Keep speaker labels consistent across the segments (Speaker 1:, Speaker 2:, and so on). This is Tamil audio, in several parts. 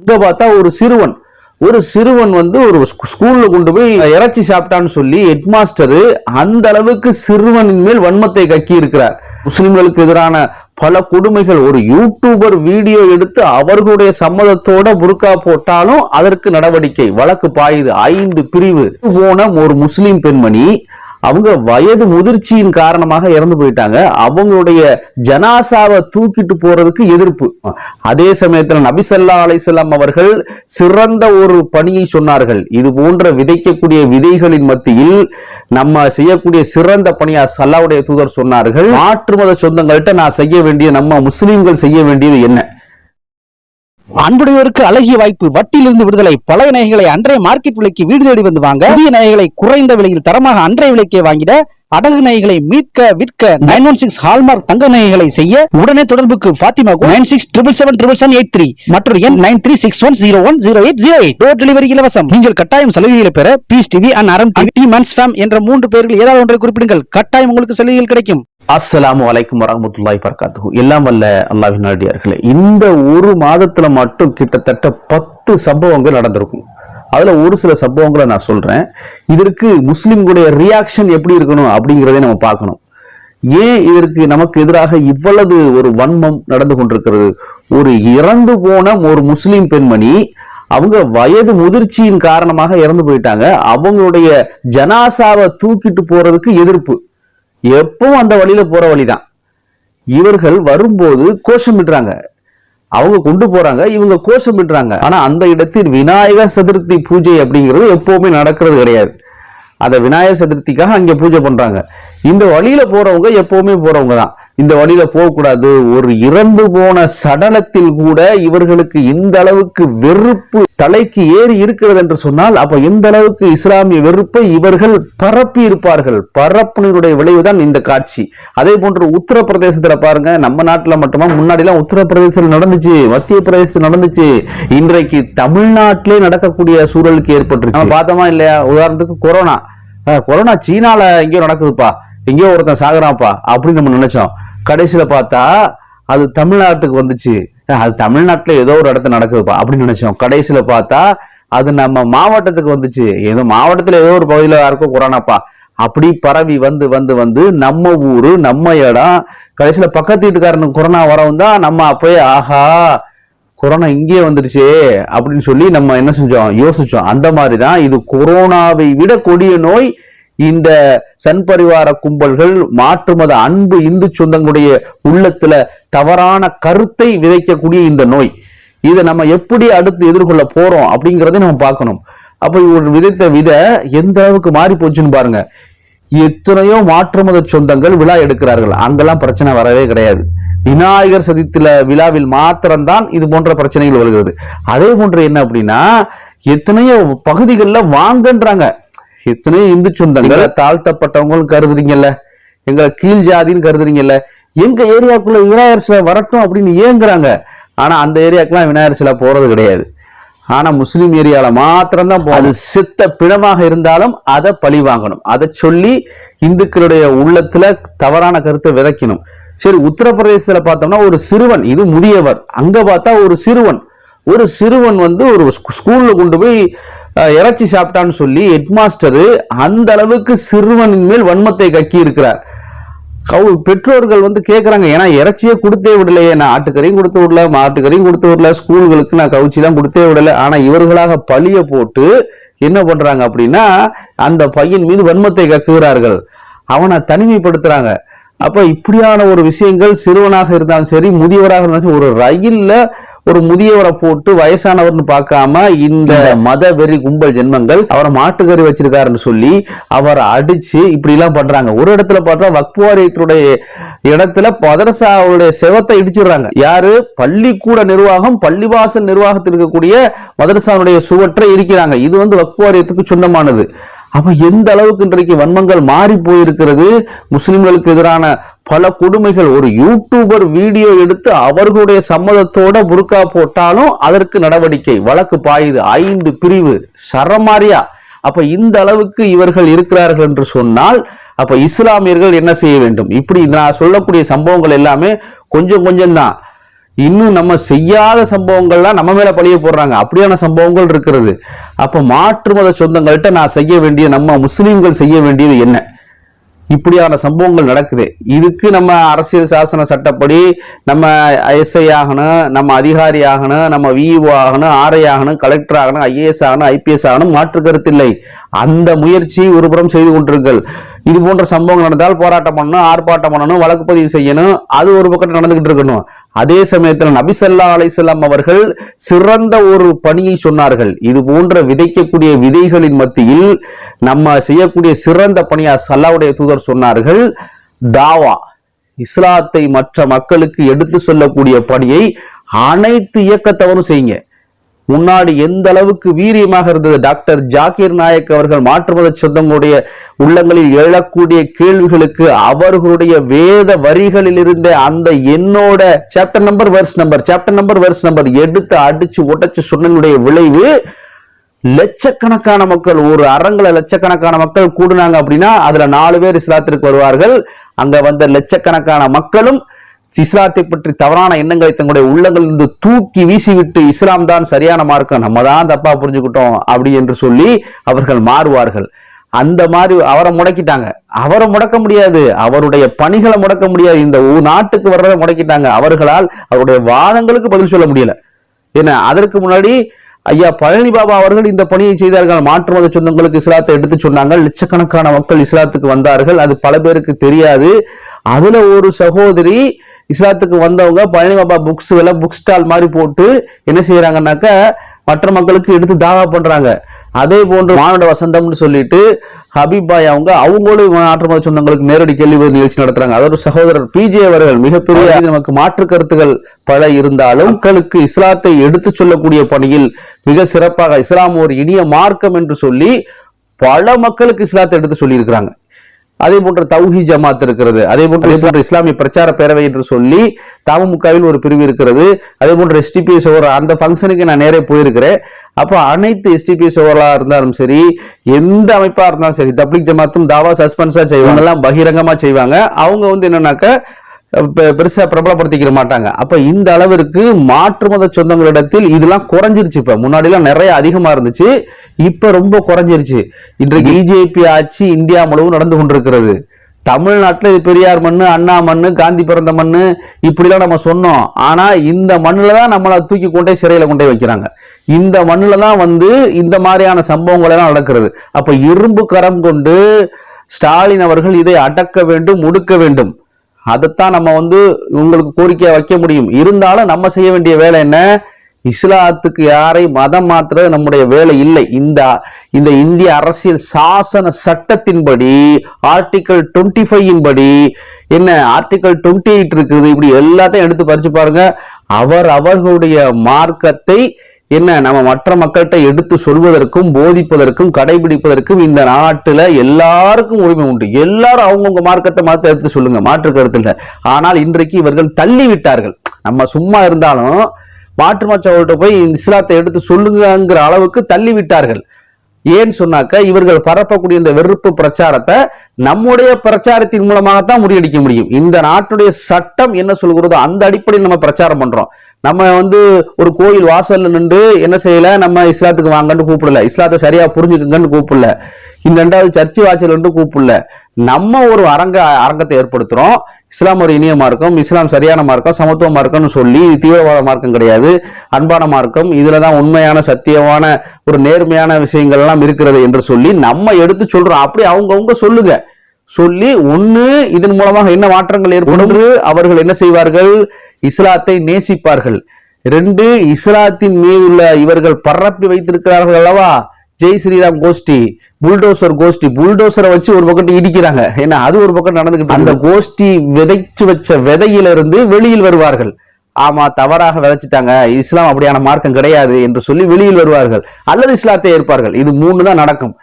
Speaker 1: இங்க பார்த்தா ஒரு சிறுவன். ஒரு சிறுவன் வந்து ஒரு ஸ்கூலில் ஸ்கூல்ல கொண்டு போய் இறைச்சி சாப்பிட்டான்னு சொல்லி ஹெட்மாஸ்டரு அந்த அளவுக்கு சிறுவனின் மேல் வன்மத்தை கக்கி இருக்கிறார். முஸ்லிம்களுக்கு எதிரான பல கொடுமைகள். ஒரு யூடியூபர் வீடியோ எடுத்து அவர்களுடைய சம்மதத்தோட புர்கா போட்டாலும் அதற்கு நடவடிக்கை. வழக்கு பாயுது. ஐந்து பிரிவு. போன ஒரு முஸ்லிம் பெண்மணி அவங்க வயது முதிர்ச்சியின் காரணமாக இறந்து போயிட்டாங்க. அவங்களுடைய ஜனாசாவை தூக்கிட்டு போறதுக்கு எதிர்ப்பு. அதே சமயத்தில் நபிசல்லா அலைசல்லாம் அவர்கள் சிறந்த ஒரு பணியை சொன்னார்கள். இது போன்ற விதைக்கக்கூடிய விதைகளின் மத்தியில் நம்ம செய்யக்கூடிய சிறந்த பணியா சல்லாவுடைய தூதர் சொன்னார்கள். மாற்று மத சொந்தங்கள்கிட்ட நான் செய்ய வேண்டிய நம்ம முஸ்லீம்கள் செய்ய வேண்டியது என்ன?
Speaker 2: அன்புடையோருக்கு அழகிய வாய்ப்பு வட்டியிலிருந்து விடுதலை. பழைய நகைகளை அன்றைய மார்க்கெட் விலைக்கு வீடு தேடி வந்து வாங்க. புதிய நகைகளை குறைந்த விலையில் தரமாக அன்றைய விலைக்கே வாங்கிட அடகு நகைகளை மீட்க விற்க நைன் ஒன் சிக்ஸ் ஹால்மார்க் தங்க நகைகளை செய்ய உடனே தொடர்புக்கு Fathima nine six triple seven triple seven eight three மற்றும் எண் nine three six one zero one zero eight zero eight. Door delivery இலவசம் நீங்கள் கட்டாயம் சலுகைகளை பெற பீஸ் டிவி அண்ட் அரம் டிவி மன்ஸ் ஃபேம் என்ற மூன்று பேர்கள் ஏதாவது ஒன்றை குறிப்பிடுங்கள். கட்டாயம் உங்களுக்கு சலுகைகள் கிடைக்கும்.
Speaker 1: அஸ்ஸலாமு அலைக்கும் வரமத்துல்லாய் வபரகாத்துஹு எல்லாம் வல்ல அல்லாஹ்வின் நாடியார்களே இந்த ஒரு மாதத்துல மட்டும் கிட்டத்தட்ட பத்து சம்பவங்கள் நடந்திருக்கும். அதுல ஒரு சில சம்பவங்களை நான் சொல்றேன். இதற்கு முஸ்லீம்களுடைய ரியாக்ஷன் எப்படி இருக்கணும் அப்படிங்கிறதே நம்ம பார்க்கணும். ஏன் இதற்கு நமக்கு எதிராக இவ்வளவு ஒரு வன்மம் நடந்து கொண்டிருக்கிறது? ஒரு இறந்து போன ஒரு முஸ்லீம் பெண்மணி அவங்க வயது முதிர்ச்சியின் காரணமாக இறந்து போயிட்டாங்க. அவங்களுடைய ஜனாசாவை தூக்கிட்டு போறதுக்கு எதிர்ப்பு. எப்பவும் அந்த வழியில போற வழிதான். இவர்கள் வரும்போது கோஷமிடுறாங்க. அவங்க கொண்டு போறாங்க இவங்க கோஷம் பண்றாங்க. ஆனா அந்த இடத்தில் விநாயகர் சதுர்த்தி பூஜை அப்படிங்கிறது எப்பவுமே நடக்கிறது கிடையாது. அதை விநாயகர் சதுர்த்திக்காக அங்க பூஜை பண்றாங்க. இந்த வழியில போறவங்க எப்பவுமே போறவங்க தான் இந்த வழியில போகக்கூடாது. ஒரு இறந்து போன சடலத்தில் கூட இவர்களுக்கு இந்த அளவுக்கு வெறுப்பு தலைக்கு ஏறி இருக்கிறது என்று சொன்னால் அப்ப எந்த அளவுக்கு இஸ்லாமிய வெறுப்பை இவர்கள் பரப்பி இருப்பார்கள்? பரப்புனருடைய விளைவுதான் இந்த காட்சி. அதே போன்று உத்தரப்பிரதேசத்துல பாருங்க நம்ம நாட்டுல மட்டுமா? முன்னாடி எல்லாம் உத்தரப்பிரதேசத்தில் நடந்துச்சு மத்திய பிரதேசத்தில் நடந்துச்சு. இன்றைக்கு தமிழ்நாட்டிலே நடக்கக்கூடிய சூழலுக்கு ஏற்பட்டுருச்சு. பார்த்தோமா இல்லையா? உதாரணத்துக்கு கொரோனா. கொரோனா சீனால எங்கேயோ நடக்குதுப்பா. எங்கேயோ ஒருத்தன் சாகுறான்ப்பா அப்படின்னு நம்ம நினைச்சோம். கடைசியில் பார்த்தா அது தமிழ்நாட்டுக்கு வந்துச்சு. அது தமிழ்நாட்டில் ஏதோ ஒரு இடத்துல நடக்குதுப்பா அப்படின்னு நினச்சோம். கடைசியில் பார்த்தா அது நம்ம மாவட்டத்துக்கு வந்துச்சு. ஏதோ மாவட்டத்தில் ஏதோ ஒரு பகுதியில் யாருக்கோ கொரோனாப்பா. அப்படி பரவி வந்து வந்து வந்து நம்ம ஊரு நம்ம இடம் கடைசியில் பக்கத்து வீட்டுக்காரனுக்கு கொரோனா வரவும் தான் நம்ம அப்பயே ஆஹா கொரோனா இங்கேயே வந்துடுச்சே அப்படின்னு சொல்லி நம்ம என்ன செஞ்சோம்? யோசிச்சோம். அந்த மாதிரி தான் இது கொரோனாவை விட கொடிய நோய் இந்த சன் பரிவார கும்பல்கள் மாற்று மத அன்பு இந்து சொந்தங்களுடைய உள்ளத்துல தவறான கருத்தை விதைக்கக்கூடிய இந்த நோய். இதை நம்ம எப்படி அடுத்து எதிர்கொள்ள போறோம் அப்படிங்கிறத நம்ம பார்க்கணும். அப்ப இவர் விதைத்த விதை எந்த அளவுக்கு மாறி போச்சுன்னு பாருங்க. எத்தனையோ மாற்று மத சொந்தங்கள் விழா எடுக்கிறார்கள். அங்கெல்லாம் பிரச்சனை வரவே கிடையாது. விநாயகர் சதுர்த்தில விழாவில் மாத்திரம்தான் இது போன்ற பிரச்சனைகள் வருகிறது. அதே போன்று என்ன அப்படின்னா எத்தனையோ பகுதிகளில் வாங்கன்றாங்க. எத்தனையோ இந்து சொந்தங்கள் தாழ்த்தப்பட்டவங்களும் கருதுறீங்கல்ல? எங்களை கீழ் ஜாதின்னு கருதுறீங்கல்ல? எங்க ஏரியாக்குள்ள விநாயகர் சிலை வரட்டும் அப்படின்னு ஏங்குறாங்க. ஆனா அந்த ஏரியாக்கெல்லாம் விநாயகர் சிலை போறது கிடையாது. ஆனா முஸ்லிம் ஏரியால மாத்திரம் தான் அது சித்த பிணமாக இருந்தாலும் அதை பழி வாங்கணும். அதை சொல்லி இந்துக்களுடைய உள்ளத்துல தவறான கருத்தை விதைக்கணும். சரி உத்தரப்பிரதேசத்துல பார்த்தோம்னா ஒரு சிறுவன் இது முதியவர். அங்க பார்த்தா ஒரு சிறுவன். ஒரு சிறுவன் வந்து ஒரு ஸ்கூ- ஸ்கூல்ல கொண்டு போய் இறைச்சி சாப்பிட்டான்னு சொல்லி ஹெட்மாஸ்டரு அந்த அளவுக்கு சிறுவனின் மேல் வன்மத்தை கக்கி இருக்கிறார் கவு பெற்றோர்கள் வந்து கேட்குறாங்க ஏன்னா இறைச்சியே கொடுத்தே விடலையே நான் ஆட்டுக்கறியும் கொடுத்து விடல மாட்டுக்கறியும் கொடுத்து விடல ஸ்கூல்களுக்கு நான் கவுச்சிலாம் கொடுத்தே விடல. ஆனால் இவர்களாக பழிய போட்டு என்ன பண்ணுறாங்க அப்படின்னா அந்த பையன் மீது வன்மத்தை கக்குகிறார்கள். அவனை தனிமைப்படுத்துகிறாங்க அப்போ இப்படியான ஒரு விஷயங்கள் சிறுவனாக இருந்தாலும் சரி முதியவராக இருந்தாலும் சரி ஒரு ரயிலில் ஒரு முதியவரை போட்டு வயசானவர்னு பார்க்காம இந்த மத வெறி கும்பல் ஜென்மங்கள் அவரை மாட்டுக்கறி வச்சிருக்காருன்னு சொல்லி அவரை அடிச்சு இப்படி எல்லாம் பண்றாங்க. ஒரு இடத்துல பார்த்தா வக்பு வாரியத்தினுடைய இடத்துல மதரசாவுடைய செவத்தை இடிச்சிடுறாங்க. யாரு? பள்ளிக்கூட நிர்வாகம் பள்ளிவாசல் நிர்வாகத்தில் இருக்கக்கூடிய மதரசாவுடைய சுவற்றை இருக்கிறாங்க இது வந்து வக்பு வாரியத்துக்கு சொந்தமானது. அப்ப எந்த அளவுக்கு இன்றைக்கு வன்மங்கள் மாறி போயிருக்கிறது? முஸ்லிம்களுக்கு எதிரான பல கொடுமைகள். ஒரு யூடியூபர் வீடியோ எடுத்து அவர்களுடைய சம்மதத்தோட புர்கா போட்டாலும் அதற்கு நடவடிக்கை. வழக்கு பாயுது. ஐந்து பிரிவு. சரமாரியா. அப்ப இந்த அளவுக்கு இவர்கள் இருக்கிறார்கள் என்று சொன்னால் அப்ப இஸ்லாமியர்கள் என்ன செய்ய வேண்டும்? இப்படி நான் சொல்லக்கூடிய சம்பவங்கள் எல்லாமே கொஞ்சம் கொஞ்சம் தான். இன்னும் நம்ம செய்யாத சம்பவங்கள்லாம் நம்ம மேல பழிய போடுறாங்க. அப்படியான சம்பவங்கள் இருக்கிறது. அப்ப மாற்று மத சொந்தங்கள்கிட்ட நான் செய்ய வேண்டிய நம்ம முஸ்லீம்கள் செய்ய வேண்டியது என்ன? இப்படியான சம்பவங்கள் நடக்குது. இதுக்கு நம்ம அரசியல் சாசன சட்டப்படி நம்ம எஸ்ஐ ஆகணும் நம்ம அதிகாரி ஆகணும் நம்ம விஇஓ ஆகணும் ஆர்ஐ ஆகணும் கலெக்டர் ஆகணும் ஐஏஎஸ் ஆகணும் ஐபிஎஸ் ஆகணும் மாற்று கருத்தில்லை அந்த முயற்சி ஒருபுறம் செய்து கொண்டிருங்கள். இது போன்ற சம்பவங்கள் நடந்தால் போராட்டம் பண்ணணும் ஆர்ப்பாட்டம் பண்ணணும் வழக்கு பதிவு செய்யணும். அது ஒரு பக்கம் நடந்துகிட்டு இருக்கணும். அதே சமயத்தில் நபிசல்லா அலைசல்லாம் அவர்கள் சிறந்த ஒரு பணியை சொன்னார்கள். இது போன்ற விதைக்கக்கூடிய விதைகளின் மத்தியில் நம்ம செய்யக்கூடிய சிறந்த பணியா சல்லாவுடைய தூதர் சொன்னார்கள். தாவா இஸ்லாத்தை மற்ற மக்களுக்கு எடுத்து சொல்லக்கூடிய பணியை அனைத்து இயக்கத்தவரும் செய்யுங்க. முன்னாடி எந்த அளவுக்கு வீரியமாக இருந்தது? டாக்டர் ஜாகிர் நாயக் அவர்கள் மாற்றுமத சொந்தங்களுடைய உள்ளங்களில் எழக்கூடிய கேள்விகளுக்கு அவர்களுடைய வேத வரிகளில் இருந்த அந்த என்னோட chapter number verse number chapter number verse number எடுத்து அடிச்சு உடைச்சு சொன்னனுடைய விளைவு லட்சக்கணக்கான மக்கள் ஒரு அரங்குல லட்சக்கணக்கான மக்கள் கூடுனாங்க அப்படின்னா அதுல நாலு பேர் இஸ்லாத்திற்கு வருவார்கள். அங்க வந்த லட்சக்கணக்கான மக்களும் இஸ்லாத்தை பற்றி தவறான எண்ணங்களை தங்களுடைய உள்ளங்களிலிருந்து தூக்கி வீசிவிட்டு இஸ்லாம் தான் சரியான மார்க்கம் நம்ம தான் தப்பா புரிஞ்சுக்கிட்டோம் அப்படி என்று சொல்லி அவர்கள் மாறுவார்கள். அந்த மாதிரி அவரை முடக்கிட்டாங்க. அவரை முடக்க முடியாது. அவருடைய பணிகளை முடக்க முடியாது. இந்த நாட்டுக்கு வர்றதை முடக்கிட்டாங்க. அவர்களால் அவருடைய வாதங்களுக்கு பதில் சொல்ல முடியல. என்ன அதற்கு முன்னாடி ஐயா பழனி பாபா அவர்கள் இந்த பணியை செய்தார்கள். மாற்று மத சொந்தங்களுக்கு இஸ்லாத்தை எடுத்து சொன்னாங்க. லட்சக்கணக்கான மக்கள் இஸ்லாத்துக்கு வந்தார்கள். அது பல பேருக்கு தெரியாது. அதுல ஒரு சகோதரி இஸ்லாத்துக்கு வந்தவங்க Palani Baba books book stall மாதிரி போட்டு என்ன செய்யறாங்கன்னாக்க மற்ற மக்களுக்கு எடுத்து தாவா பண்றாங்க. அதே போன்று மானுட வசந்தம்னு சொல்லிட்டு ஹபீபாய் அவங்க அவங்களும் மாற்று மத சொந்தங்களுக்கு நேரடி கேள்வி நிகழ்ச்சி நடத்துறாங்க. அதோட சகோதரர் பிஜே அவர்கள் மிகப்பெரிய நமக்கு மாற்று கருத்துக்கள் பல இருந்தாலும் மக்களுக்கு இஸ்லாத்தை எடுத்து சொல்லக்கூடிய பணியில் மிக சிறப்பாக இஸ்லாம் ஒரு இனிய மார்க்கம் என்று சொல்லி பல மக்களுக்கு இஸ்லாத்தை எடுத்து சொல்லி இருக்கிறாங்க அதே போன்ற தௌஹி ஜமாத் இருக்கிறது. அதே போன்ற இஸ்லாம் இஸ்லாமிய பிரச்சார பேரவை என்று சொல்லி தமுமுகவில் ஒரு பிரிவு இருக்கிறது. அதே போன்ற எஸ்டிபிஎஸ் ஓவர் அந்த ஃபங்க்ஷனுக்கு நான் நேரே போயிருக்கிறேன். அப்போ அனைத்து எஸ்டிபிஎஸ் ஓவரா இருந்தாலும் சரி எந்த அமைப்பா இருந்தாலும் சரி தப்லிக் ஜமாத்தும் தாவா சஸ்பென்ஸா செய்வாங்க. எல்லாம் பகிரங்கமா செய்வாங்க. அவங்க வந்து என்னன்னாக்க பெருசாக பிரபலப்படுத்திக்கிற மாட்டாங்க. அப்போ இந்த அளவிற்கு மாற்று மத சொந்தங்களிடத்தில் இதெல்லாம் குறைஞ்சிருச்சு இப்போ. முன்னாடிலாம் நிறைய அதிகமாக இருந்துச்சு. இப்போ ரொம்ப குறைஞ்சிருச்சு. இன்றைக்கு பிஜேபி ஆட்சி இந்தியா முழுவதும் நடந்து கொண்டிருக்கிறது. தமிழ்நாட்டில் இது பெரியார் மண் அண்ணா மண் காந்தி பிறந்த மண் இப்படிலாம் நம்ம சொன்னோம். ஆனால் இந்த மண்ணில் தான் நம்மளை தூக்கி கொண்டே சிறையில் கொண்டே வைக்கிறாங்க. இந்த மண்ணில் தான் வந்து இந்த மாதிரியான சம்பவங்கள் எல்லாம் நடக்கிறது. அப்போ இரும்பு கரம் கொண்டு ஸ்டாலின் அவர்கள் இதை அடக்க வேண்டும் ஒடுக்க வேண்டும். அதைத்தான் நம்ம வந்து உங்களுக்கு கோரிக்கையை வைக்க முடியும். இருந்தாலும் நம்ம செய்ய வேண்டிய வேலை என்ன? இஸ்லாத்துக்கு யாரை மதம் மாத்துறது நம்முடைய வேலை இல்லை. இந்த இந்த இந்திய அரசியல் சாசன சட்டத்தின்படி ஆர்டிக்கல் டுவெண்ட்டி ஃபைவின் படி என்ன ஆர்டிக்கல் டுவெண்ட்டி எயிட் இருக்குது இப்படி எல்லாத்தையும் எடுத்து படிச்சு பாருங்க. அவர் அவர்களுடைய மார்க்கத்தை என்ன நம்ம மற்ற மக்கள்கிட்ட எடுத்து சொல்வதற்கும் போதிப்பதற்கும் கடைபிடிப்பதற்கும் இந்த நாட்டுல எல்லாருக்கும் உரிமை உண்டு. எல்லாரும் அவங்கவுங்க மார்க்கத்தை மாத்த எடுத்து சொல்லுங்க மாற்று கருத்து ஆனால் இன்றைக்கு இவர்கள் தள்ளி விட்டார்கள். நம்ம சும்மா இருந்தாலும் மாற்று மச்சவர்கிட்ட போய் இஸ்லாத்தை எடுத்து சொல்லுங்கிற அளவுக்கு தள்ளி விட்டார்கள். ஏன்னு சொன்னாக்க இவர்கள் பரப்பக்கூடிய இந்த வெறுப்பு பிரச்சாரத்தை நம்முடைய பிரச்சாரத்தின் மூலமாகத்தான் முறியடிக்க முடியும். இந்த நாட்டுடைய சட்டம் என்ன சொல்கிறதோ அந்த அடிப்படையில் நம்ம பிரச்சாரம் பண்றோம். நம்ம வந்து ஒரு கோயில் வாசல்ல நின்று என்ன செய்யல? நம்ம இஸ்லாத்துக்கு வாங்கன்னு கூப்பிடல. இஸ்லாத்தை சரியா புரிஞ்சுக்குங்கன்னு கூப்பிடல. இந்த ரெண்டாவது சர்ச்சு வாசல் வந்து கூப்பிடல. நம்ம ஒரு அரங்க அரங்கத்தை ஏற்படுத்துறோம். இஸ்லாம் ஒரு இனிய மார்க்கம். இஸ்லாம் சரியான மார்க்கம் சமத்துவ மார்க்கம்னு சொல்லி தீவிரவாத மார்க்கம் கிடையாது. அன்பான மார்க்கம். இதுல தான் உண்மையான சத்தியமான ஒரு நேர்மையான விஷயங்கள் எல்லாம் இருக்கிறது என்று சொல்லி நம்ம எடுத்து சொல்றோம். அப்படி அவங்கவுங்க சொல்லுங்க. சொல்லி ஒண்ணு இதன் மூலமாக என்ன மாற்றங்கள் ஏற்படும்? அவர்கள் என்ன செய்வார்கள்? இஸ்லாத்தை நேசிப்பார்கள். ரெண்டு இஸ்லாத்தின் மீதுள்ள இவர்கள் பரப்பி வைத்திருக்கிறார்கள் அல்லவா? ஜெய் ஸ்ரீராம் கோஷ்டி புல்டோசர் கோஷ்டி. புல்டோசரை வச்சு ஒரு பக்கத்து இடிக்கிறாங்க. ஏன்னா அது ஒரு பக்கம் நடந்துகிட்டு அந்த கோஷ்டி விதைச்சு வச்ச விதையிலிருந்து வெளியில் வருவார்கள். ஆமா தவறாக விதைச்சிட்டாங்க. இஸ்லாம் அப்படியான மார்க்கம் கிடையாது என்று சொல்லி வெளியில் வருவார்கள். அல்லது இஸ்லாத்தை ஏற்பார்கள். இது மூணு தான் நடக்கும்.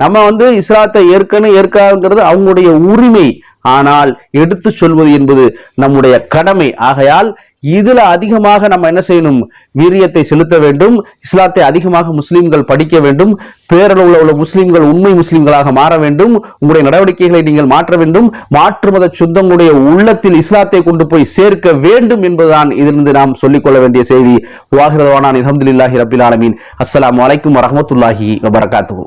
Speaker 1: நம்ம வந்து இஸ்லாத்தை ஏற்கனவே ஏற்காதுங்கிறது அவங்களுடைய உரிமை. ஆனால் எடுத்து சொல்வது என்பது நம்முடைய கடமை. ஆகையால் இதுல அதிகமாக நம்ம என்ன செய்யணும்? வீரியத்தை செலுத்த வேண்டும். இஸ்லாத்தை அதிகமாக முஸ்லிம்கள் படிக்க வேண்டும். பேரளவுல உள்ள முஸ்லிம்கள் உண்மை முஸ்லிம்களாக மாற வேண்டும். உங்களுடைய நடவடிக்கைகளை நீங்கள் மாற்ற வேண்டும். மாற்று மத சொந்தங்களுடைய உள்ளத்தில் இஸ்லாத்தை கொண்டு போய் சேர்க்க வேண்டும் என்பதுதான் இதிலிருந்து நாம் சொல்லிக் கொள்ள வேண்டிய செய்தி. வாகிரதவானான் அஹமதுல்லாஹி ரபில் ஆலமீன். அஸ்லாம் அலைக்கும் வரமத்துல்லாஹி வபரகாத்துஹு.